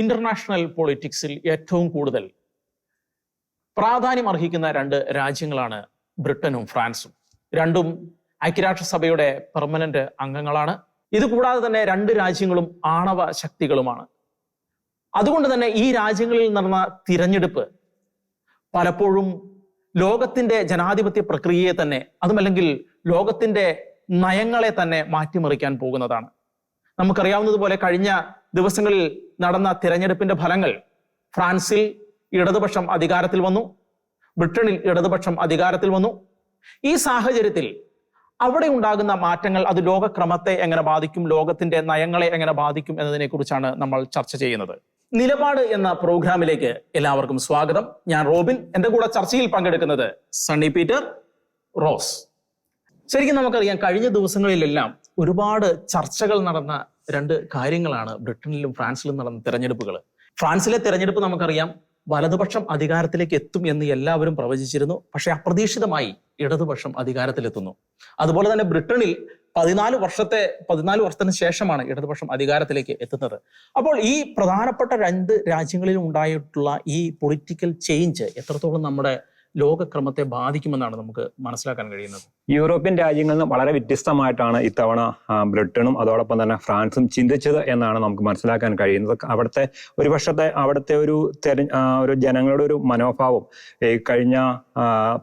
International പൊളിറ്റിക്സിൽ ഏറ്റവും കൂടുതൽ പ്രാധാന്യം അർഹിക്കുന്ന രണ്ട് രാജ്യങ്ങളാണ് ബ്രിട്ടനും ഫ്രാൻസും. രണ്ടും ഐക്യരാഷ്ട്രസഭയുടെ പെർമനന്റ് അംഗങ്ങളാണ്. ഇതുകൂടാതെ തന്നെ രണ്ട് രാജ്യങ്ങളും ആണവ ശക്തികളുമാണ്. അതുകൊണ്ട് തന്നെ ഈ രാജ്യങ്ങളിൽ നടന്ന തിരഞ്ഞെടുപ്പ് പലപ്പോഴും ലോകത്തിന്റെ ജനാധിപത്യ പ്രക്രിയയെ തന്നെ അതുമല്ലെങ്കിൽ ലോകത്തിന്റെ നയങ്ങളെ തന്നെ മാറ്റിമറിക്കാൻ പോകുന്നതാണ്. നമുക്കറിയാവുന്നതുപോലെ കഴിഞ്ഞ ദിവസങ്ങളിൽ നടന്ന തിരഞ്ഞെടുപ്പിന്റെ ഫലങ്ങൾ ഫ്രാൻസിൽ ഇടതുപക്ഷം അധികാരത്തിൽ വന്നു ബ്രിട്ടനിൽ ഇടതുപക്ഷം അധികാരത്തിൽ വന്നു. ഈ സാഹചര്യത്തിൽ അവിടെ ഉണ്ടാകുന്ന മാറ്റങ്ങൾ അത് ലോകക്രമത്തെ എങ്ങനെ ബാധിക്കും ലോകത്തിന്റെ നയങ്ങളെ എങ്ങനെ ബാധിക്കും എന്നതിനെ കുറിച്ചാണ് നമ്മൾ ചർച്ച ചെയ്യുന്നത്. നിലപാട് എന്ന പ്രോഗ്രാമിലേക്ക് എല്ലാവർക്കും സ്വാഗതം. ഞാൻ റോബിൻ എന്റെ കൂടെ ചർച്ചയിൽ പങ്കെടുക്കുന്നത് സണ്ണി പീറ്റർ റോസ്. ശരിക്കും നമുക്കറിയാം കഴിഞ്ഞ ദിവസങ്ങളിലെല്ലാം ഒരുപാട് ചർച്ചകൾ നടന്ന രണ്ട് കാര്യങ്ങളാണ് ബ്രിട്ടനിലും ഫ്രാൻസിലും നടന്ന തെരഞ്ഞെടുപ്പുകൾ. ഫ്രാൻസിലെ തെരഞ്ഞെടുപ്പ് നമുക്കറിയാം വലതുപക്ഷം അധികാരത്തിലേക്ക് എത്തും എന്ന് എല്ലാവരും പ്രവചിച്ചിരുന്നു. പക്ഷേ അപ്രതീക്ഷിതമായി ഇടതുപക്ഷം അധികാരത്തിലെത്തുന്നു. അതുപോലെ തന്നെ ബ്രിട്ടനിൽ പതിനാല് വർഷത്തെ പതിനാല് വർഷത്തിന് ശേഷമാണ് ഇടതുപക്ഷം അധികാരത്തിലേക്ക് എത്തുന്നത്. അപ്പോൾ ഈ പ്രധാനപ്പെട്ട രണ്ട് രാജ്യങ്ങളിലും ഉണ്ടായിട്ടുള്ള ഈ പൊളിറ്റിക്കൽ ചേഞ്ച് എത്രത്തോളം നമ്മുടെ ലോകക്രമത്തെ ബാധിക്കുമെന്നാണ് നമുക്ക് മനസ്സിലാക്കാൻ കഴിയുന്നത്. യൂറോപ്യൻ രാജ്യങ്ങളിൽ നിന്ന് വളരെ വ്യത്യസ്തമായിട്ടാണ് ഇത്തവണ ബ്രിട്ടനും അതോടൊപ്പം തന്നെ ഫ്രാൻസും ചിന്തിച്ചത് എന്നാണ് നമുക്ക് മനസ്സിലാക്കാൻ കഴിയുന്നത്. അവിടുത്തെ ഒരു വർഷത്തെ അവിടുത്തെ ഒരു തെര ഒരു ജനങ്ങളുടെ ഒരു മനോഭാവം ഈ കഴിഞ്ഞ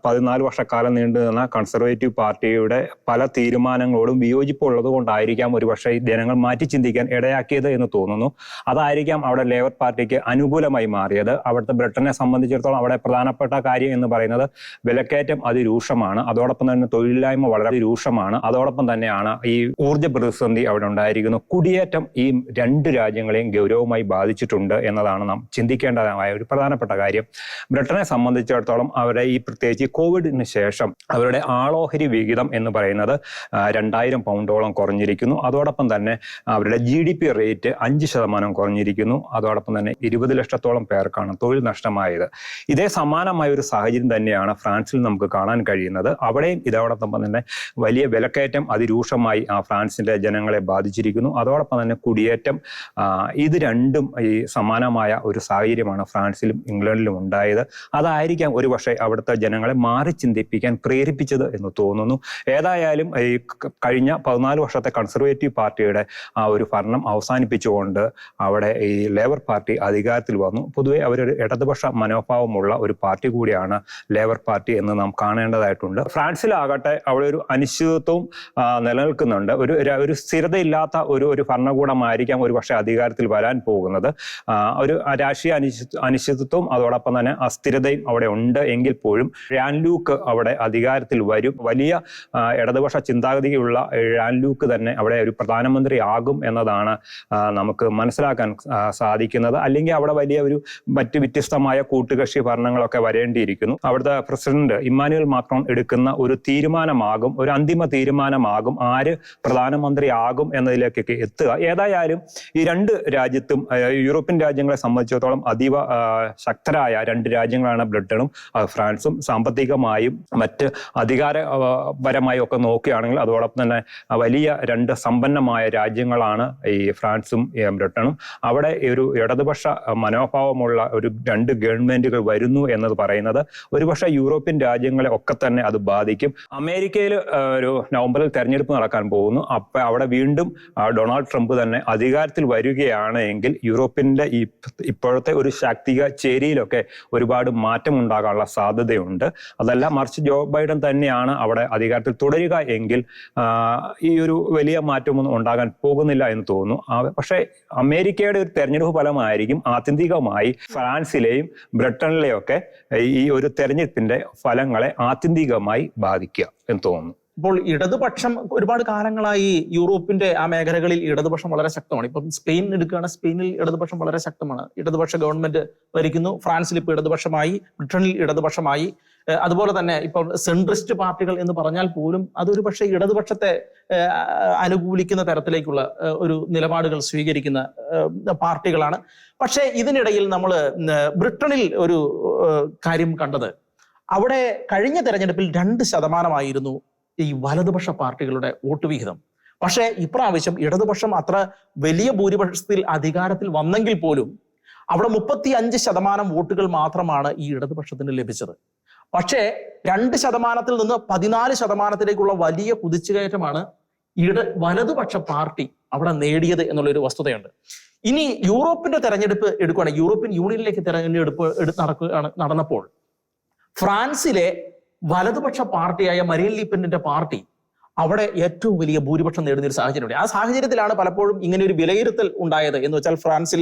പതിനാല് വർഷക്കാലം നീണ്ടു നിന്ന കൺസർവേറ്റീവ് പാർട്ടിയുടെ പല തീരുമാനങ്ങളോടും വിയോജിപ്പുള്ളത് കൊണ്ടായിരിക്കാം ഒരു പക്ഷേ ജനങ്ങൾ മാറ്റി ചിന്തിക്കാൻ ഇടയാക്കിയത് എന്ന് തോന്നുന്നു. അതായിരിക്കാം അവിടെ ലേബർ പാർട്ടിക്ക് അനുകൂലമായി മാറിയത്. അവിടുത്തെ ബ്രിട്ടനെ സംബന്ധിച്ചിടത്തോളം അവിടെ പ്രധാനപ്പെട്ട കാര്യം എന്ന് പറയുന്നത് വിലക്കയറ്റം അതിരൂക്ഷമാണ്. അതോടൊപ്പം തന്നെ തൊഴിലില്ലായ്മ വളരെ രൂക്ഷമാണ് അതോടൊപ്പം തന്നെയാണ് ഈ ഊർജ പ്രതിസന്ധി അവിടെ ഉണ്ടായിരിക്കുന്നു കുടിയേറ്റം ഈ രണ്ട് രാജ്യങ്ങളെയും ഗൗരവമായി ബാധിച്ചിട്ടുണ്ട് എന്നതാണ് നാം ചിന്തിക്കേണ്ടതായ ഒരു പ്രധാനപ്പെട്ട കാര്യം. ബ്രിട്ടനെ സംബന്ധിച്ചിടത്തോളം അവരെ ഈ പ്രത്യേകിച്ച് കോവിഡിന് ശേഷം അവരുടെ ആളോഹരി വിഹിതം എന്ന് പറയുന്നത് രണ്ടായിരം പൗണ്ടോളം കുറഞ്ഞിരിക്കുന്നു. അതോടൊപ്പം തന്നെ അവരുടെ ജി ഡി പി റേറ്റ് അഞ്ച് ശതമാനം കുറഞ്ഞിരിക്കുന്നു. അതോടൊപ്പം തന്നെ ഇരുപത് ലക്ഷത്തോളം പേർക്കാണ് തൊഴിൽ നഷ്ടമായത്. ഇതേ സമാനമായ ഒരു സാഹചര്യം തന്നെയാണ് ഫ്രാൻസിൽ നമുക്ക് കാണാൻ കഴിയുന്നത്. അവിടെയും ഇതോടൊപ്പം തന്നെ വലിയ വിലക്കയറ്റം അതിരൂക്ഷമായി ആ ഫ്രാൻസിന്റെ ജനങ്ങളെ ബാധിച്ചിരിക്കുന്നു. അതോടൊപ്പം തന്നെ കുടിയേറ്റം ഇത് രണ്ടും ഈ സമാനമായ ഒരു സാഹചര്യമാണ് ഫ്രാൻസിലും ഇംഗ്ലണ്ടിലും ഉണ്ടായത്. അതായിരിക്കാം ഒരു പക്ഷേ അവിടുത്തെ ജനങ്ങളെ മാറി ചിന്തിപ്പിക്കാൻ പ്രേരിപ്പിച്ചത് എന്ന് തോന്നുന്നു. ഏതായാലും ഈ കഴിഞ്ഞ പതിനാല് വർഷത്തെ കൺസർവേറ്റീവ് പാർട്ടിയുടെ ആ ഒരു ഭരണം അവസാനിപ്പിച്ചുകൊണ്ട് അവിടെ ഈ ലേബർ പാർട്ടി അധികാരത്തിൽ വന്നു. പൊതുവെ അവരൊരു ഇടതുപക്ഷ മനോഭാവമുള്ള ഒരു പാർട്ടി കൂടിയാണ് ലേബർ പാർട്ടി എന്ന് നാം കാണേണ്ടതായിട്ടുണ്ട്. ഫ്രാൻസിലാകട്ടെ അവിടെ ഒരു അനിശ്ചിതത്വവും നിലനിൽക്കുന്നുണ്ട്. ഒരു ഒരു സ്ഥിരതയില്ലാത്ത ഒരു ഒരു ഭരണകൂടമായിരിക്കാം ഒരു പക്ഷേ അധികാരത്തിൽ വരാൻ പോകുന്നത്. ഒരു രാഷ്ട്രീയ അനിശ്ചിത അനിശ്ചിതത്വവും അതോടൊപ്പം തന്നെ അസ്ഥിരതയും അവിടെ ഉണ്ട് എങ്കിൽ പോലും റാൻ ലൂക്ക് അവിടെ അധികാരത്തിൽ വരും. വലിയ ഇടതുപക്ഷ ചിന്താഗതിയുള്ള റാൻ ലൂക്ക് തന്നെ അവിടെ ഒരു പ്രധാനമന്ത്രി ആകും എന്നതാണ് നമുക്ക് മനസ്സിലാക്കാൻ സാധിക്കുന്നത്. അല്ലെങ്കിൽ അവിടെ വലിയ ഒരു മറ്റ് വ്യത്യസ്തമായ കൂട്ടുകക്ഷി ഭരണങ്ങളൊക്കെ വരേണ്ടിയിരിക്കുന്നു. അവിടുത്തെ പ്രസിഡന്റ് ഇമ്മാനുവൽ മാക്രോൺ എടുക്കുന്ന ഒരു തീരുമാനമാകും ഒരു അന്തിമ തീരുമാനമാകും ആര് പ്രധാനമന്ത്രി ആകും എന്നതിലേക്കൊക്കെ എത്തുക. ഏതായാലും ഈ രണ്ട് രാജ്യത്തും യൂറോപ്യൻ രാജ്യങ്ങളെ സംബന്ധിച്ചിടത്തോളം അതീവ ശക്തരായ രണ്ട് രാജ്യങ്ങളാണ് ബ്രിട്ടനും ഫ്രാൻസും. സാമ്പത്തികമായും മറ്റ് അധികാരപരമായും ഒക്കെ നോക്കുകയാണെങ്കിൽ അതോടൊപ്പം തന്നെ വലിയ രണ്ട് സമ്പന്നമായ രാജ്യങ്ങളാണ് ഈ ഫ്രാൻസും ബ്രിട്ടനും അവിടെ ഒരു ഇടതുപക്ഷ മനോഭാവമുള്ള ഒരു രണ്ട് ഗവൺമെന്റുകൾ വരുന്നു എന്നത് പറയുന്നത് ഒരുപക്ഷെ യൂറോപ്യൻ രാജ്യങ്ങളെ ഒക്കെ തന്നെ അത് ബാധിക്കും. അമേരിക്കയിൽ ഒരു നവംബറിൽ തെരഞ്ഞെടുപ്പ് നടക്കാൻ പോകുന്നു. അപ്പൊ അവിടെ വീണ്ടും ഡൊണാൾഡ് ട്രംപ് തന്നെ അധികാരത്തിൽ വരികയാണ് എങ്കിൽ യൂറോപ്പിന്റെ ഈ ഇപ്പോഴത്തെ ഒരു ശാക്തിക ചേരിയിലൊക്കെ ഒരുപാട് മാറ്റം ഉണ്ടാകാനുള്ള സാധ്യതയുണ്ട്. അതല്ല മറിച്ച് ജോ ബൈഡൻ തന്നെയാണ് അവിടെ അധികാരത്തിൽ തുടരുക എങ്കിൽ ഈ ഒരു വലിയ മാറ്റമൊന്നും ഉണ്ടാകാൻ പോകുന്നില്ല എന്ന് തോന്നുന്നു. പക്ഷേ അമേരിക്കയുടെ ഒരു തെരഞ്ഞെടുപ്പ് ഫലമായിരിക്കും ആത്യന്തികമായി ഫ്രാൻസിലെയും ബ്രിട്ടനിലെയും ഒക്കെ ഈ ഒരു തെരഞ്ഞെടുപ്പിന്റെ ഫലങ്ങളെ ആത്യന്തികമായി ബാധിക്കുക എന്ന് തോന്നുന്നു. ഇപ്പോൾ ഇടതുപക്ഷം ഒരുപാട് കാലങ്ങളായി യൂറോപ്പിന്റെ ആ മേഖലകളിൽ ഇടതുപക്ഷം വളരെ ശക്തമാണ്. ഇപ്പം സ്പെയിൻ എടുക്കുകയാണ് സ്പെയിനിൽ ഇടതുപക്ഷം വളരെ ശക്തമാണ്. ഇടതുപക്ഷ ഗവൺമെന്റ് ഭരിക്കുന്നു. ഫ്രാൻസിൽ ഇപ്പോൾ ഇടതുപക്ഷമായി ബ്രിട്ടനിൽ ഇടതുപക്ഷമായി. അതുപോലെ തന്നെ ഇപ്പോൾ സെൻട്രിസ്റ്റ് പാർട്ടികൾ എന്ന് പറഞ്ഞാൽ പോലും അതൊരു പക്ഷേ ഇടതുപക്ഷത്തെ അനുകൂലിക്കുന്ന തരത്തിലേക്കുള്ള ഒരു നിലപാടുകൾ സ്വീകരിക്കുന്ന പാർട്ടികളാണ്. പക്ഷേ ഇതിനിടയിൽ നമ്മൾ ബ്രിട്ടനിൽ ഒരു കാര്യം കണ്ടത്. അവിടെ കഴിഞ്ഞ തെരഞ്ഞെടുപ്പിൽ രണ്ട് ശതമാനമായിരുന്നു ഈ വലതുപക്ഷ പാർട്ടികളുടെ വോട്ട് വിഹിതം. പക്ഷേ ഇപ്രാവശ്യം ഇടതുപക്ഷം അത്ര വലിയ ഭൂരിപക്ഷത്തിൽ അധികാരത്തിൽ വന്നെങ്കിൽ പോലും അവിടെ മുപ്പത്തി അഞ്ച് ശതമാനം വോട്ടുകൾ മാത്രമാണ് ഈ ഇടതുപക്ഷത്തിന് ലഭിച്ചത്. പക്ഷേ രണ്ട് ശതമാനത്തിൽ നിന്ന് പതിനാല് ശതമാനത്തിലേക്കുള്ള വലിയ കുതിച്ചുകയറ്റമാണ് ഇട വലതുപക്ഷ പാർട്ടി അവിടെ നേടിയത് എന്നുള്ളൊരു വസ്തുതയുണ്ട്. ഇനി യൂറോപ്പിന്റെ തെരഞ്ഞെടുപ്പ് എടുക്കുകയാണെങ്കിൽ യൂറോപ്യൻ യൂണിയനിലേക്ക് തെരഞ്ഞെടുപ്പ് നടക്കുകയാണ് നടന്നപ്പോൾ ഫ്രാൻസിലെ വലതുപക്ഷ പാർട്ടിയായ മരിയൻ ലീപ്പന്റിന്റെ പാർട്ടി അവിടെ ഏറ്റവും വലിയ ഭൂരിപക്ഷം നേടുന്ന ഒരു സാഹചര്യമുണ്ട്. ആ സാഹചര്യത്തിലാണ് പലപ്പോഴും ഇങ്ങനെ ഒരു വിലയിരുത്തൽ ഉണ്ടായത് എന്ന് വെച്ചാൽ ഫ്രാൻസിൽ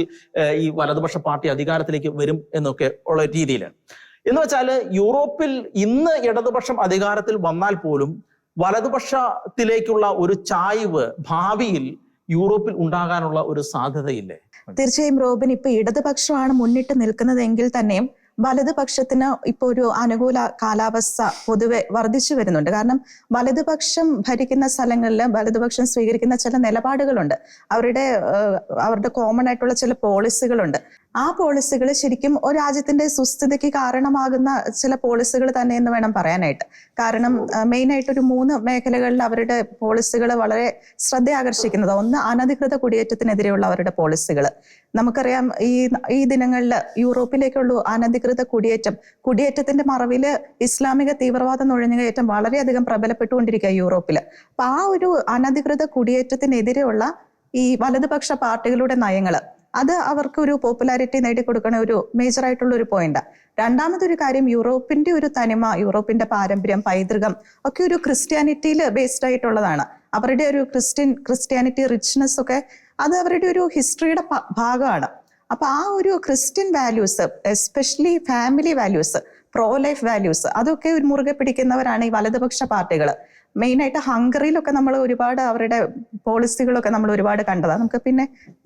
ഈ വലതുപക്ഷ പാർട്ടി അധികാരത്തിലേക്ക് വരും എന്നൊക്കെ ഉള്ള രീതിയിൽ എന്ന് വെച്ചാൽ യൂറോപ്പിൽ ഇന്ന് ഇടതുപക്ഷം അധികാരത്തിൽ വന്നാൽ പോലും വലതുപക്ഷത്തിലേക്കുള്ള ഒരു ചായ്വ് ഭാവിയിൽ യൂറോപ്പിൽ ഉണ്ടാകാനുള്ള ഒരു സാധ്യതയില്ലേ? തീർച്ചയായും റോബിൻ ഇപ്പൊ ഇടതുപക്ഷമാണ് മുന്നിട്ട് നിൽക്കുന്നതെങ്കിൽ തന്നെയും വലതുപക്ഷത്തിന് ഇപ്പോൾ ഒരു അനുകൂല കാലാവസ്ഥ പൊതുവെ വർദ്ധിച്ചു വരുന്നുണ്ട്. കാരണം വലതുപക്ഷം ഭരിക്കുന്ന സ്ഥലങ്ങളിൽ വലതുപക്ഷം സ്വീകരിക്കുന്ന ചില നിലപാടുകളുണ്ട്. അവരുടെ അവരുടെ കോമൺ ആയിട്ടുള്ള ചില പോളിസികളുണ്ട് ആ പോളിസികൾ ശരിക്കും ഒരു രാജ്യത്തിന്റെ സുസ്ഥിതിക്ക് കാരണമാകുന്ന ചില പോളിസികൾ തന്നെ എന്ന് വേണം പറയാനായിട്ട്. കാരണം മെയിൻ ആയിട്ട് ഒരു മൂന്ന് മേഖലകളിൽ അവരുടെ പോളിസികൾ വളരെ ശ്രദ്ധ ആകർഷിക്കുന്നത് ഒന്ന് അനധികൃത കുടിയേറ്റത്തിനെതിരെയുള്ള അവരുടെ പോളിസികൾ നമുക്കറിയാം ഈ ഈ ദിനങ്ങളിൽ യൂറോപ്പിലേക്കുള്ള അനധികൃത കുടിയേറ്റം കുടിയേറ്റത്തിന്റെ മറവിൽ ഇസ്ലാമിക തീവ്രവാദ നുഴഞ്ഞുകയറ്റം വളരെയധികം പ്രബലപ്പെട്ടുകൊണ്ടിരിക്കുക യൂറോപ്പിൽ അപ്പൊ ആ ഒരു അനധികൃത കുടിയേറ്റത്തിനെതിരെയുള്ള ഈ വലതുപക്ഷ പാർട്ടികളുടെ നയങ്ങൾ അത് അവർക്ക് ഒരു പോപ്പുലാരിറ്റി നേടിക്കൊടുക്കുന്ന ഒരു മേജർ ആയിട്ടുള്ള ഒരു പോയിന്റ് രണ്ടാമതൊരു കാര്യം യൂറോപ്പിന്റെ ഒരു തനിമ യൂറോപ്പിന്റെ പാരമ്പര്യം പൈതൃകം ഒക്കെ ഒരു ക്രിസ്ത്യാനിറ്റിയിൽ ബേസ്ഡ് ആയിട്ടുള്ളതാണ്. അവരുടെ ഒരു ക്രിസ്ത്യൻ ക്രിസ്ത്യാനിറ്റി റിച്ച്നെസ് ഒക്കെ അത് അവരുടെ ഒരു ഹിസ്റ്ററിയുടെ ഭാഗമാണ്. അപ്പൊ ആ ഒരു Christian values especially family values pro life values അതൊക്കെ ഒരു മുറുകെ പിടിക്കുന്നവരാണ് ഈ വലതുപക്ഷ പാർട്ടികൾ മെയിനായിട്ട് ഹംഗറിയിലൊക്കെ നമ്മൾ ഒരുപാട് അവരുടെ പോളിസികളൊക്കെ നമ്മൾ ഒരുപാട് കണ്ടതാണ്. നമുക്ക് പിന്നെ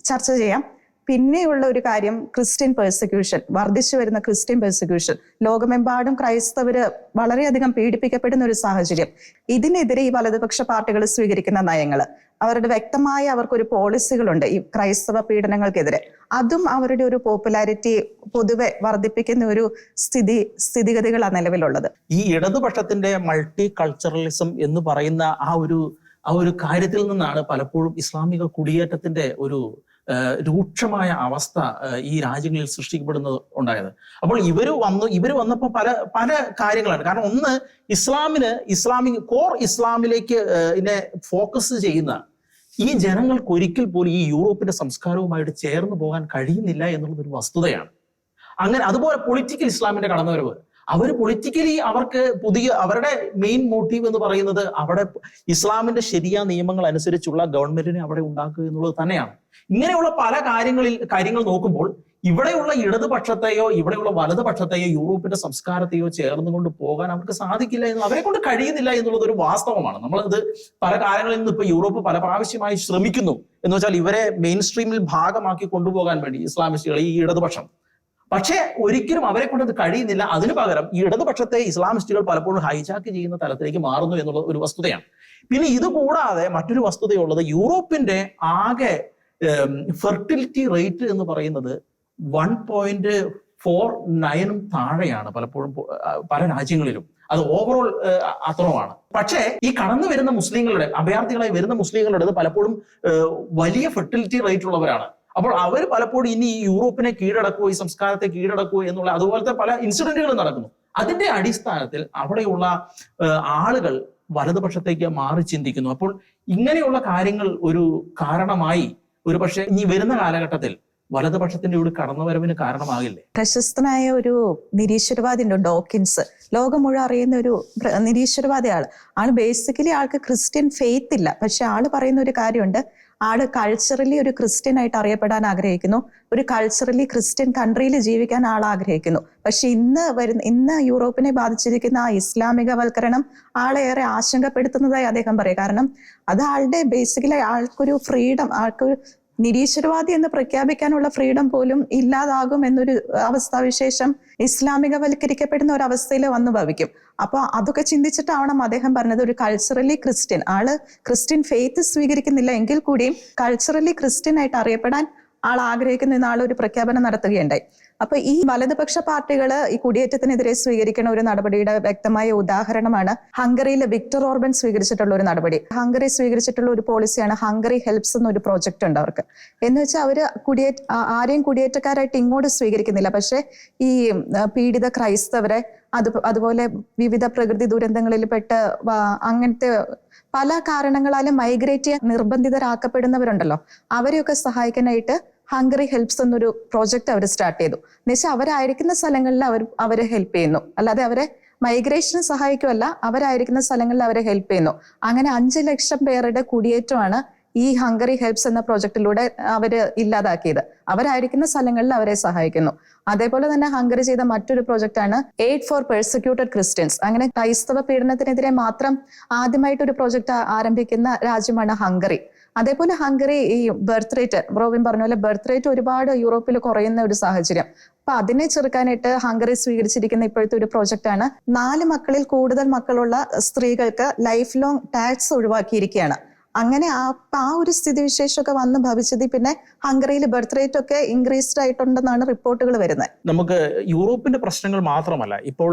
ചർച്ച ചെയ്യാം. പിന്നെയുള്ള ഒരു കാര്യം ക്രിസ്ത്യൻ പെർസിക്യൂഷൻ വർദ്ധിച്ചു വരുന്ന ക്രിസ്ത്യൻ പെർസിക്യൂഷൻ ലോകമെമ്പാടും ക്രൈസ്തവര് വളരെയധികം പീഡിപ്പിക്കപ്പെടുന്ന ഒരു സാഹചര്യം. ഇതിനെതിരെ ഈ വലതുപക്ഷ പാർട്ടികൾ സ്വീകരിക്കുന്ന നയങ്ങൾ അവരുടെ വ്യക്തമായ അവർക്കൊരു പോളിസികളുണ്ട് ഈ ക്രൈസ്തവ പീഡനങ്ങൾക്കെതിരെ. അതും അവരുടെ ഒരു പോപ്പുലാരിറ്റി പൊതുവെ വർദ്ധിപ്പിക്കുന്ന ഒരു സ്ഥിതി സ്ഥിതിഗതികളാണ് നിലവിലുള്ളത്. ഈ ഇടതുപക്ഷത്തിന്റെ മൾട്ടി കൾച്ചറലിസം എന്ന് പറയുന്ന ആ ഒരു ആ ഒരു കാര്യത്തിൽ നിന്നാണ് പലപ്പോഴും ഇസ്ലാമിക കുടിയേറ്റത്തിന്റെ ഒരു രൂക്ഷമായ അവസ്ഥ ഈ രാജ്യങ്ങളിൽ സൃഷ്ടിക്കപ്പെടുന്നത് ഉണ്ടായത്. അപ്പോൾ ഇവർ വന്നു ഇവർ വന്നപ്പോൾ പല പല കാര്യങ്ങളാണ്. കാരണം ഒന്ന് ഇസ്ലാമിന് ഇസ്ലാമിക് കോർ ഇസ്ലാമിലേക്ക് ഇതിനെ ഫോക്കസ് ചെയ്യുന്ന ഈ ജനങ്ങൾക്ക് ഒരിക്കൽ പോലും ഈ യൂറോപ്പിന്റെ സംസ്കാരവുമായിട്ട് ചേർന്ന് പോകാൻ കഴിയുന്നില്ല എന്നുള്ളത് ഒരു വസ്തുതയാണ്. അങ്ങനെ അതുപോലെ പൊളിറ്റിക്കൽ ഇസ്ലാമിന്റെ കടന്നുവരവ്. അവർ പൊളിറ്റിക്കലി അവർക്ക് പുതിയ അവരുടെ മെയിൻ മോട്ടീവ് എന്ന് പറയുന്നത് അവിടെ ഇസ്ലാമിന്റെ ശരിയായ നിയമങ്ങൾ അനുസരിച്ചുള്ള ഗവൺമെന്റിനെ അവിടെ ഉണ്ടാക്കുക എന്നുള്ളത് തന്നെയാണ്. ഇങ്ങനെയുള്ള പല കാര്യങ്ങളിൽ കാര്യങ്ങൾ നോക്കുമ്പോൾ ഇവിടെയുള്ള ഇടതുപക്ഷത്തെയോ ഇവിടെയുള്ള വലതുപക്ഷത്തെയോ യൂറോപ്പിന്റെ സംസ്കാരത്തെയോ ചേർന്നുകൊണ്ട് പോകാൻ അവർക്ക് സാധിക്കില്ല എന്ന് അവരെ കൊണ്ട് കഴിയുന്നില്ല എന്നുള്ളത് ഒരു വാസ്തവമാണ്. നമ്മളത് പല കാലങ്ങളിൽ നിന്ന് ഇപ്പൊ യൂറോപ്പ് പല പ്രാവശ്യമായി ശ്രമിക്കുന്നു. എന്ന് വെച്ചാൽ ഇവരെ മെയിൻ സ്ട്രീമിൽ ഭാഗമാക്കി കൊണ്ടുപോകാൻ വേണ്ടി ഇസ്ലാമിസ്റ്റുകൾ ഈ ഇടതുപക്ഷം പക്ഷേ ഒരിക്കലും അവരെ കൊണ്ടത് കഴിയുന്നില്ല. അതിനു പകരം ഈ ഇടതുപക്ഷത്തെ ഇസ്ലാമിസ്റ്റുകൾ പലപ്പോഴും ഹൈജാക്ക് ചെയ്യുന്ന തലത്തിലേക്ക് മാറുന്നു എന്നുള്ള ഒരു വസ്തുതയാണ്. പിന്നെ ഇത് കൂടാതെ മറ്റൊരു വസ്തുതയുള്ളത് യൂറോപ്പിന്റെ ആകെ ഫെർട്ടിലിറ്റി റേറ്റ് എന്ന് പറയുന്നത് വൺ പോയിന്റ് ഫോർ നയനും താഴെയാണ് പലപ്പോഴും പല രാജ്യങ്ങളിലും. അത് ഓവറോൾ അത്രമാണ് പക്ഷേ ഈ കടന്നു വരുന്ന മുസ്ലിങ്ങളുടെ അഭയാർത്ഥികളായി വരുന്ന മുസ്ലിങ്ങളുടെ പലപ്പോഴും വലിയ ഫെർട്ടിലിറ്റി റേറ്റ് ഉള്ളവരാണ്. അപ്പോൾ അവർ പലപ്പോഴും ഇനി ഈ യൂറോപ്പിനെ കീഴടക്കുമോ ഈ സംസ്കാരത്തെ കീഴടക്കുമോ എന്നുള്ള അതുപോലത്തെ പല ഇൻസിഡന്റുകളും നടക്കുന്നു. അതിന്റെ അടിസ്ഥാനത്തിൽ അവിടെയുള്ള ആളുകൾ വലതുപക്ഷത്തേക്ക് മാറി ചിന്തിക്കുന്നു. അപ്പോൾ ഇങ്ങനെയുള്ള കാര്യങ്ങൾ ഒരു കാരണമായി ഒരു പക്ഷേ ഇനി വരുന്ന കാലഘട്ടത്തിൽ വലതുപക്ഷത്തിന്റെ ഒരു കടന്നുവരവിന് കാരണമാകില്ലേ? പ്രശസ്തനായ ഒരു നിരീശ്വരവാദി ഉണ്ട് ഡോക്കിൻസ്. ലോകം മുഴുവൻ അറിയുന്ന ഒരു നിരീശ്വരവാദി ആൾ ആൾ ബേസിക്കലി ആൾക്ക് ക്രിസ്ത്യൻ ഫെയ്ത്ത് ഇല്ല. പക്ഷെ ആൾ പറയുന്ന ഒരു കാര്യമുണ്ട്. ആൾ കൾച്ചറലി ഒരു ക്രിസ്ത്യൻ ആയിട്ട് അറിയപ്പെടാൻ ആഗ്രഹിക്കുന്നു. ഒരു കൾച്ചറലി ക്രിസ്ത്യൻ കൺട്രിയിൽ ജീവിക്കാൻ ആൾ ആഗ്രഹിക്കുന്നു. പക്ഷെ ഇന്ന് വരുന്ന ഇന്ന് യൂറോപ്പിനെ ബാധിച്ചിരിക്കുന്ന ആ ഇസ്ലാമികവൽക്കരണം ആളെ ഏറെ ആശങ്കപ്പെടുത്തുന്നതായി അദ്ദേഹം പറയും. കാരണം അത് ആളുടെ ബേസിക്കലി ആൾക്കൊരു ഫ്രീഡം ആൾക്കൊരു നിരീശ്വരവാദി എന്ന് പ്രഖ്യാപിക്കാനുള്ള ഫ്രീഡം പോലും ഇല്ലാതാകും എന്നൊരു അവസ്ഥാവിശേഷം ഇസ്ലാമികവൽക്കരിക്കപ്പെടുന്ന ഒരു അവസ്ഥയിൽ വന്നു ഭവിക്കും. അപ്പോൾ അതൊക്കെ ചിന്തിച്ചിട്ടാവണം അദ്ദേഹം പറഞ്ഞത് ഒരു കൾച്ചറലി ക്രിസ്ത്യൻ ആൾ ക്രിസ്ത്യൻ ഫെയ്ത്ത് സ്വീകരിക്കുന്നില്ല എങ്കിൽ കൂടിയും കൾച്ചറലി ക്രിസ്ത്യൻ ആയിട്ട് അറിയപ്പെടാൻ ആൾ ആഗ്രഹിക്കുന്ന ആൾ ഒരു പ്രഖ്യാപനം നടത്തുകയുണ്ടായി. അപ്പൊ ഈ വലതുപക്ഷ പാർട്ടികൾ ഈ കുടിയേറ്റത്തിനെതിരെ സ്വീകരിക്കുന്ന ഒരു നടപടിയുടെ വ്യക്തമായ ഉദാഹരണമാണ് ഹംഗറിയിലെ വിക്ടർ ഓർബൻ സ്വീകരിച്ചിട്ടുള്ള ഒരു നടപടി. ഹംഗറി സ്വീകരിച്ചിട്ടുള്ള ഒരു പോളിസിയാണ് ഹംഗറി ഹെൽപ്സ് എന്നൊരു പ്രോജക്റ്റ് ഉണ്ട് അവർക്ക്. എന്ന് വെച്ചാൽ അവർ കുടിയേറ്റ ആരെയും കുടിയേറ്റക്കാരായിട്ട് ഇങ്ങോട്ട് സ്വീകരിക്കുന്നില്ല. പക്ഷേ ഈ പീഡിത ക്രൈസ്തവരെ അത് അതുപോലെ വിവിധ പ്രകൃതി ദുരന്തങ്ങളിൽ പെട്ട് അങ്ങനത്തെ പല കാരണങ്ങളാലും മൈഗ്രേറ്റ് ചെയ്യാൻ നിർബന്ധിതരാക്കപ്പെടുന്നവരുണ്ടല്ലോ. അവരെയൊക്കെ സഹായിക്കാനായിട്ട് ഹംഗറി ഹെൽപ്സ് എന്നൊരു പ്രോജക്റ്റ് അവർ സ്റ്റാർട്ട് ചെയ്തു. എന്നുവെച്ചാൽ അവരായിരിക്കുന്ന സ്ഥലങ്ങളിൽ അവർ അവരെ ഹെൽപ്പ് ചെയ്യുന്നു. അല്ലാതെ അവരെ മൈഗ്രേഷന് സഹായിക്കുമല്ല അവരായിരിക്കുന്ന സ്ഥലങ്ങളിൽ അവരെ ഹെൽപ്പ് ചെയ്യുന്നു. അങ്ങനെ അഞ്ച് ലക്ഷം പേരുടെ കുടിയേറ്റമാണ് ഈ ഹംഗറി ഹെൽപ്സ് എന്ന പ്രോജക്റ്റിലൂടെ അവർ ഇല്ലാതാക്കിയത്. അവരായിരിക്കുന്ന സ്ഥലങ്ങളിൽ അവരെ സഹായിക്കുന്നു. അതേപോലെ തന്നെ ഹംഗറി ചെയ്ത മറ്റൊരു പ്രോജക്റ്റ് ആണ് എയ്ഡ് ഫോർ പെർസിക്യൂട്ടഡ് ക്രിസ്ത്യൻസ് അങ്ങനെ ക്രൈസ്തവ പീഡനത്തിനെതിരെ മാത്രം ആദ്യമായിട്ട് ഒരു പ്രോജക്റ്റ് ആരംഭിക്കുന്ന രാജ്യമാണ് ഹംഗറി അതേപോലെ ഹംഗറി ഈ ബർത്ത് റേറ്റ് റോബിൻ പറഞ്ഞ പോലെ ബർത്ത് റേറ്റ് ഒരുപാട് യൂറോപ്പിൽ കുറയുന്ന ഒരു സാഹചര്യം. അപ്പൊ അതിനെ ചെറുക്കാനായിട്ട് ഹംഗറി സ്വീകരിച്ചിരിക്കുന്ന ഇപ്പോഴത്തെ ഒരു പ്രോജക്റ്റ് ആണ്. നാല് മക്കളിൽ കൂടുതൽ മക്കളുള്ള സ്ത്രീകൾക്ക് ലൈഫ് ലോങ് ടാക്സ് ഒഴിവാക്കിയിരിക്കുകയാണ്. അങ്ങനെ ആ ആ ഒരു സ്ഥിതിവിശേഷമൊക്കെ വന്ന് ഭവിച്ചതിൽ പിന്നെ ഹംഗറിയിൽ ബർത്ത് റേറ്റ് ഒക്കെ ഇൻക്രീസ്ഡ് ആയിട്ടുണ്ടെന്നാണ് റിപ്പോർട്ടുകൾ വരുന്നത്. നമുക്ക് യൂറോപ്പിന്റെ പ്രശ്നങ്ങൾ മാത്രമല്ല ഇപ്പോൾ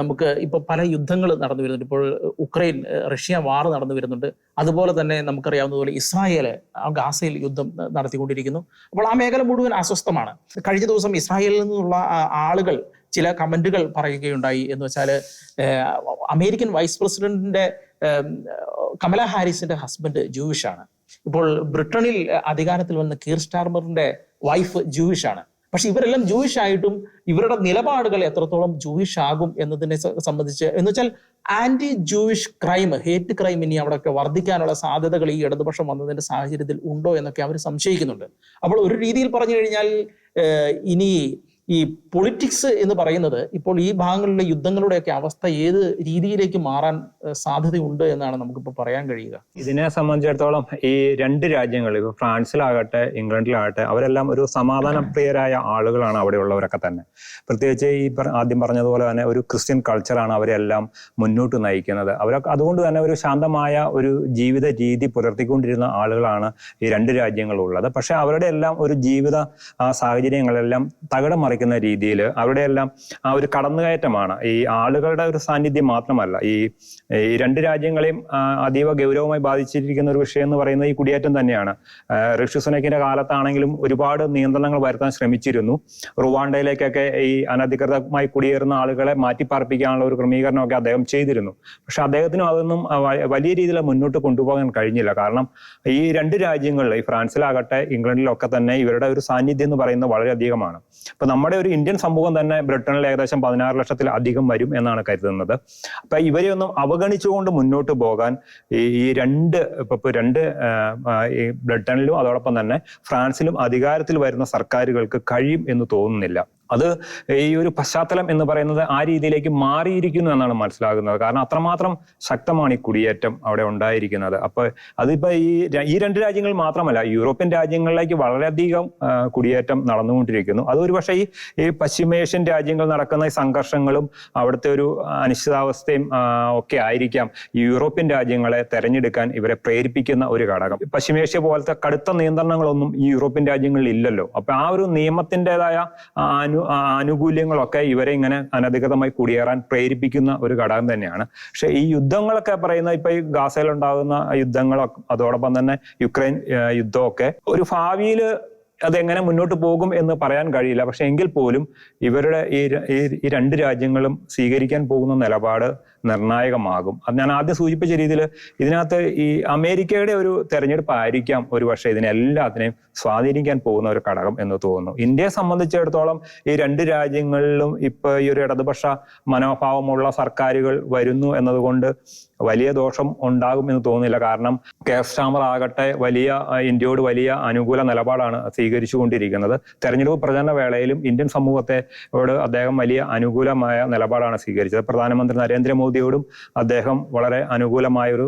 നമുക്ക് ഇപ്പോൾ പല യുദ്ധങ്ങൾ നടന്നു വരുന്നുണ്ട്. ഇപ്പോൾ ഉക്രൈൻ റഷ്യ വാർ നടന്നു വരുന്നുണ്ട്. അതുപോലെ തന്നെ നമുക്കറിയാവുന്നതുപോലെ ഇസ്രായേൽ ഗാസയിൽ യുദ്ധം നടത്തിക്കൊണ്ടിരിക്കുന്നു. അപ്പോൾ ആ മേഖല മുഴുവൻ അസ്വസ്ഥമാണ്. കഴിഞ്ഞ ദിവസം ഇസ്രായേലിൽ നിന്നുള്ള ആളുകൾ ചില കമന്റുകൾ പറയുകയുണ്ടായി. എന്ന് വെച്ചാൽ അമേരിക്കൻ വൈസ് പ്രസിഡന്റിന്റെ കമല ഹാരിസിന്റെ ഹസ്ബൻഡ് ജൂവിഷ് ആണ്. ഇപ്പോൾ ബ്രിട്ടണിൽ അധികാരത്തിൽ വന്ന കീർ സ്റ്റാർമറിന്റെ വൈഫ് ജൂവിഷ് ആണ്. പക്ഷെ ഇവരെല്ലാം ജൂയിഷ് ആയിട്ടും ഇവരുടെ നിലപാടുകൾ എത്രത്തോളം ജൂയിഷ് ആകും എന്നതിനെ സംബന്ധിച്ച് എന്ന് വെച്ചാൽ anti Jewish crime hate crime ഇനി അവിടെയൊക്കെ വർദ്ധിക്കാനുള്ള സാധ്യതകൾ ഈ ഇടതുപക്ഷം വന്നതിന്റെ സാഹചര്യത്തിൽ ഉണ്ടോ എന്നൊക്കെ അവർ സംശയിക്കുന്നുണ്ട്. അപ്പോൾ ഒരു രീതിയിൽ പറഞ്ഞു കഴിഞ്ഞാൽ ഇനി ഈ പൊളിറ്റിക്സ് എന്ന് പറയുന്നത് ഇപ്പോൾ ഈ ഭാഗങ്ങളിലെ യുദ്ധങ്ങളുടെയൊക്കെ അവസ്ഥ ഏത് രീതിയിലേക്ക് മാറാൻ സാധ്യതയുണ്ട് എന്നാണ് നമുക്കിപ്പോൾ പറയാൻ കഴിയുക. ഇതിനെ സംബന്ധിച്ചിടത്തോളം ഈ രണ്ട് രാജ്യങ്ങൾ ഇപ്പൊ ഫ്രാൻസിലാകട്ടെ ഇംഗ്ലണ്ടിലാകട്ടെ അവരെല്ലാം ഒരു സമാധാന പ്രിയരായ ആളുകളാണ് അവിടെയുള്ളവരൊക്കെ തന്നെ. പ്രത്യേകിച്ച് ഈ ആദ്യം പറഞ്ഞതുപോലെ തന്നെ ഒരു ക്രിസ്ത്യൻ കൾച്ചറാണ് അവരെല്ലാം മുന്നോട്ട് നയിക്കുന്നത്. അവരൊക്കെ അതുകൊണ്ട് തന്നെ ഒരു ശാന്തമായ ഒരു ജീവിത രീതി പുലർത്തിക്കൊണ്ടിരുന്ന ആളുകളാണ് ഈ രണ്ട് രാജ്യങ്ങളുള്ളത്. പക്ഷെ അവരുടെ എല്ലാം ഒരു ജീവിത സാഹചര്യങ്ങളെല്ലാം തകിടം മറിക്കുന്ന രീതിയിൽ അവിടെയെല്ലാം ആ ഒരു കടന്നുകയറ്റമാണ്. ഈ ആളുകളുടെ ഒരു സാന്നിധ്യം മാത്രമല്ല ഈ ഈ രണ്ട് രാജ്യങ്ങളെയും അതീവ ഗൗരവമായി ബാധിച്ചിരിക്കുന്ന ഒരു വിഷയം എന്ന് പറയുന്നത് ഈ കുടിയേറ്റം തന്നെയാണ്. ഋഷി സുനക്കിന്റെ കാലത്താണെങ്കിലും ഒരുപാട് നിയന്ത്രണങ്ങൾ വരുത്താൻ ശ്രമിച്ചിരുന്നു. റുവാണ്ടയിലേക്കൊക്കെ ഈ അനധികൃതമായി കുടിയേറുന്ന ആളുകളെ മാറ്റിപ്പാർപ്പിക്കാനുള്ള ഒരു ക്രമീകരണമൊക്കെ അദ്ദേഹം ചെയ്തിരുന്നു. പക്ഷെ അദ്ദേഹത്തിനും അതൊന്നും വലിയ രീതിയിൽ മുന്നോട്ട് കൊണ്ടുപോകാൻ കഴിഞ്ഞില്ല. കാരണം ഈ രണ്ട് രാജ്യങ്ങളിൽ ഈ ഫ്രാൻസിലാകട്ടെ ഇംഗ്ലണ്ടിലൊക്കെ തന്നെ ഇവരുടെ ഒരു സാന്നിധ്യം എന്ന് പറയുന്നത് വളരെയധികമാണ്. ഇപ്പൊ നമ്മുടെ ഒരു ഇന്ത്യൻ സമൂഹം തന്നെ ബ്രിട്ടനിൽ ഏകദേശം പതിനാറ് ലക്ഷത്തിൽ അധികം വരും എന്നാണ് കരുതുന്നത്. അപ്പൊ ഇവരെ ഒന്നും അവഗണിച്ചുകൊണ്ട് മുന്നോട്ട് പോകാൻ ഈ രണ്ട് ഇപ്പൊ രണ്ട് ബ്രിട്ടനിലും അതോടൊപ്പം തന്നെ ഫ്രാൻസിലും അധികാരത്തിൽ വരുന്ന സർക്കാരുകൾക്ക് കഴിയും എന്ന് തോന്നുന്നില്ല. അത് ഈ ഒരു പശ്ചാത്തലം എന്ന് പറയുന്നത് ആ രീതിയിലേക്ക് മാറിയിരിക്കുന്നു എന്നാണ് മനസ്സിലാകുന്നത്. കാരണം അത്രമാത്രം ശക്തമാണ് ഈ കുടിയേറ്റം അവിടെ ഉണ്ടായിരിക്കുന്നത്. അപ്പൊ അതിപ്പോ ഈ ഈ രണ്ട് രാജ്യങ്ങൾ മാത്രമല്ല യൂറോപ്യൻ രാജ്യങ്ങളിലേക്ക് വളരെയധികം കുടിയേറ്റം നടന്നുകൊണ്ടിരിക്കുന്നു. അത് ഒരു പക്ഷേ ഈ ഈ പശ്ചിമേഷ്യൻ രാജ്യങ്ങൾ നടക്കുന്ന സംഘർഷങ്ങളും അവിടുത്തെ ഒരു അനിശ്ചിതാവസ്ഥയും ഒക്കെ ആയിരിക്കാം യൂറോപ്യൻ രാജ്യങ്ങളെ തെരഞ്ഞെടുക്കാൻ ഇവരെ പ്രേരിപ്പിക്കുന്ന ഒരു ഘടകം. പശ്ചിമേഷ്യ പോലത്തെ കടുത്ത നിയന്ത്രണങ്ങളൊന്നും ഈ യൂറോപ്യൻ രാജ്യങ്ങളിൽ ഇല്ലല്ലോ. അപ്പൊ ആ ഒരു നിയമത്തിന്റെതായ അനു ആ ആനുകൂല്യങ്ങളൊക്കെ ഇവരെ ഇങ്ങനെ അനധികൃതമായി കുടിയേറാൻ പ്രേരിപ്പിക്കുന്ന ഒരു ഘടകം തന്നെയാണ്. പക്ഷേ ഈ യുദ്ധങ്ങളൊക്കെ പറയുന്ന ഇപ്പൊ ഈ ഗാസയിലുണ്ടാകുന്ന യുദ്ധങ്ങളൊക്കെ അതോടൊപ്പം തന്നെ യുക്രൈൻ യുദ്ധമൊക്കെ ഒരു ഭാവിയിൽ അതെങ്ങനെ മുന്നോട്ട് പോകും എന്ന് പറയാൻ കഴിയില്ല. പക്ഷെ എങ്കിൽ പോലും ഇവരുടെ ഈ- ഈ രണ്ട് രാജ്യങ്ങളും സ്വീകരിക്കാൻ പോകുന്ന നിലപാട് നിർണായകമാകും. അത് ഞാൻ ആദ്യം സൂചിപ്പിച്ച രീതിയിൽ ഇതിനകത്ത് ഈ അമേരിക്കയുടെ ഒരു തെരഞ്ഞെടുപ്പ് ആയിരിക്കാം ഒരു പക്ഷേ ഇതിനെല്ലാത്തിനെയും സ്വാധീനിക്കാൻ പോകുന്ന ഒരു ഘടകം എന്ന് തോന്നുന്നു. ഇന്ത്യയെ സംബന്ധിച്ചിടത്തോളം ഈ രണ്ട് രാജ്യങ്ങളിലും ഇപ്പൊ ഈ ഒരു ഇടതുപക്ഷ മനോഭാവമുള്ള സർക്കാരുകൾ വരുന്നു എന്നതുകൊണ്ട് വലിയ ദോഷം ഉണ്ടാകും എന്ന് തോന്നുന്നില്ല. കാരണം കെ എഫ് സ്റ്റാമർ ആകട്ടെ വലിയ ഇന്ത്യയോട് വലിയ അനുകൂല നിലപാടാണ് സ്വീകരിച്ചുകൊണ്ടിരിക്കുന്നത്. തെരഞ്ഞെടുപ്പ് പ്രചരണ വേളയിലും ഇന്ത്യൻ സമൂഹത്തെ അദ്ദേഹം വലിയ അനുകൂലമായ നിലപാടാണ് സ്വീകരിച്ചത്. പ്രധാനമന്ത്രി നരേന്ദ്രമോദി ഇന്ത്യയോടും അദ്ദേഹം വളരെ അനുകൂലമായ ഒരു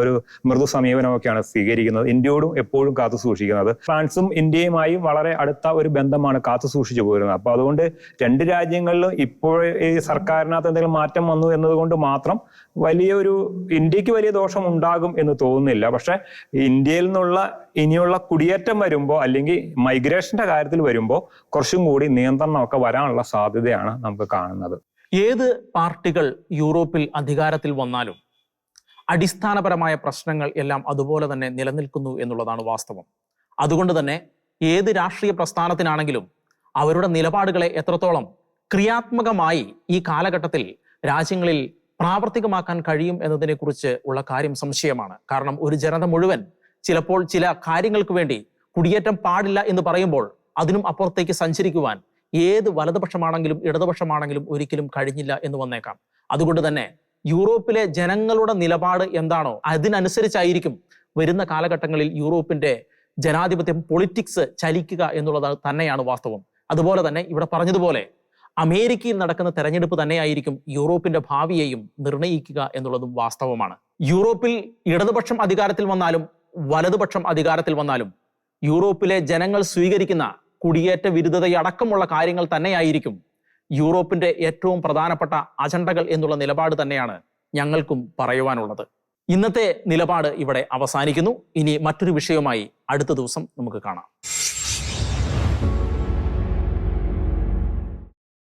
ഒരു മൃദു സമീപനമൊക്കെയാണ് സ്വീകരിക്കുന്നത്. ഇന്ത്യയോടും എപ്പോഴും കാത്തു സൂക്ഷിക്കുന്നത്. ഫ്രാൻസും ഇന്ത്യയുമായി വളരെ അടുത്ത ഒരു ബന്ധമാണ് കാത്തു സൂക്ഷിച്ചു പോരുന്നത് അപ്പൊ അതുകൊണ്ട് രണ്ട് രാജ്യങ്ങളിലും ഇപ്പോൾ ഈ സർക്കാരിനകത്ത് എന്തെങ്കിലും മാറ്റം വന്നു എന്നതുകൊണ്ട് മാത്രം വലിയൊരു ഇന്ത്യയ്ക്ക് വലിയ ദോഷം ഉണ്ടാകും എന്ന് തോന്നുന്നില്ല. പക്ഷെ ഇന്ത്യയിൽ നിന്നുള്ള ഇനിയുള്ള കുടിയേറ്റം വരുമ്പോൾ അല്ലെങ്കിൽ മൈഗ്രേഷന്റെ കാര്യത്തിൽ വരുമ്പോൾ കുറച്ചും കൂടി നിയന്ത്രണമൊക്കെ വരാനുള്ള സാധ്യതയാണ് നമുക്ക് കാണുന്നത്. ഏത് പാർട്ടികൾ യൂറോപ്പിൽ അധികാരത്തിൽ വന്നാലും അടിസ്ഥാനപരമായ പ്രശ്നങ്ങൾ എല്ലാം അതുപോലെ തന്നെ നിലനിൽക്കുന്നു എന്നുള്ളതാണ് വാസ്തവം. അതുകൊണ്ട് തന്നെ ഏത് രാഷ്ട്രീയ പ്രസ്ഥാനത്തിനാണെങ്കിലും അവരുടെ നിലപാടുകളെ എത്രത്തോളം ക്രിയാത്മകമായി ഈ കാലഘട്ടത്തിൽ രാജ്യങ്ങളിൽ പ്രാവർത്തികമാക്കാൻ കഴിയും എന്നതിനെക്കുറിച്ച് ഉള്ള കാര്യം സംശയമാണ്. കാരണം ഒരു ജനത മുഴുവൻ ചിലപ്പോൾ ചില കാര്യങ്ങൾക്ക് വേണ്ടി കുടിയേറ്റം പാടില്ല എന്ന് പറയുമ്പോൾ അതിനും അപ്പുറത്തേക്ക് സഞ്ചരിക്കുവാൻ ഏത് വലതുപക്ഷമാണെങ്കിലും ഇടതുപക്ഷമാണെങ്കിലും ഒരിക്കലും കഴിഞ്ഞില്ല എന്ന് വന്നേക്കാം. അതുകൊണ്ട് തന്നെ യൂറോപ്പിലെ ജനങ്ങളുടെ നിലപാട് എന്താണോ അതിനനുസരിച്ചായിരിക്കും വരുന്ന കാലഘട്ടങ്ങളിൽ യൂറോപ്പിന്റെ ജനാധിപത്യം പൊളിറ്റിക്സ് ചലിക്കുക എന്നുള്ളത് തന്നെയാണ് വാസ്തവം. അതുപോലെ തന്നെ ഇവിടെ പറഞ്ഞതുപോലെ അമേരിക്കയിൽ നടക്കുന്ന തെരഞ്ഞെടുപ്പ് തന്നെയായിരിക്കും യൂറോപ്പിന്റെ ഭാവിയെയും നിർണയിക്കുക എന്നുള്ളതും വാസ്തവമാണ്. യൂറോപ്പിൽ ഇടതുപക്ഷം അധികാരത്തിൽ വന്നാലും വലതുപക്ഷം അധികാരത്തിൽ വന്നാലും യൂറോപ്പിലെ ജനങ്ങൾ സ്വീകരിക്കുന്ന കുടിയേറ്റ വിരുദ്ധതയടക്കമുള്ള കാര്യങ്ങൾ തന്നെയായിരിക്കും യൂറോപ്പിന്റെ ഏറ്റവും പ്രധാനപ്പെട്ട അജണ്ടകൾ എന്നുള്ള നിലപാട് തന്നെയാണ് ഞങ്ങൾക്കും പറയുവാനുള്ളത്. ഇന്നത്തെ നിലപാട് ഇവിടെ അവസാനിക്കുന്നു. ഇനി മറ്റൊരു വിഷയവുമായി അടുത്ത ദിവസം നമുക്ക് കാണാം.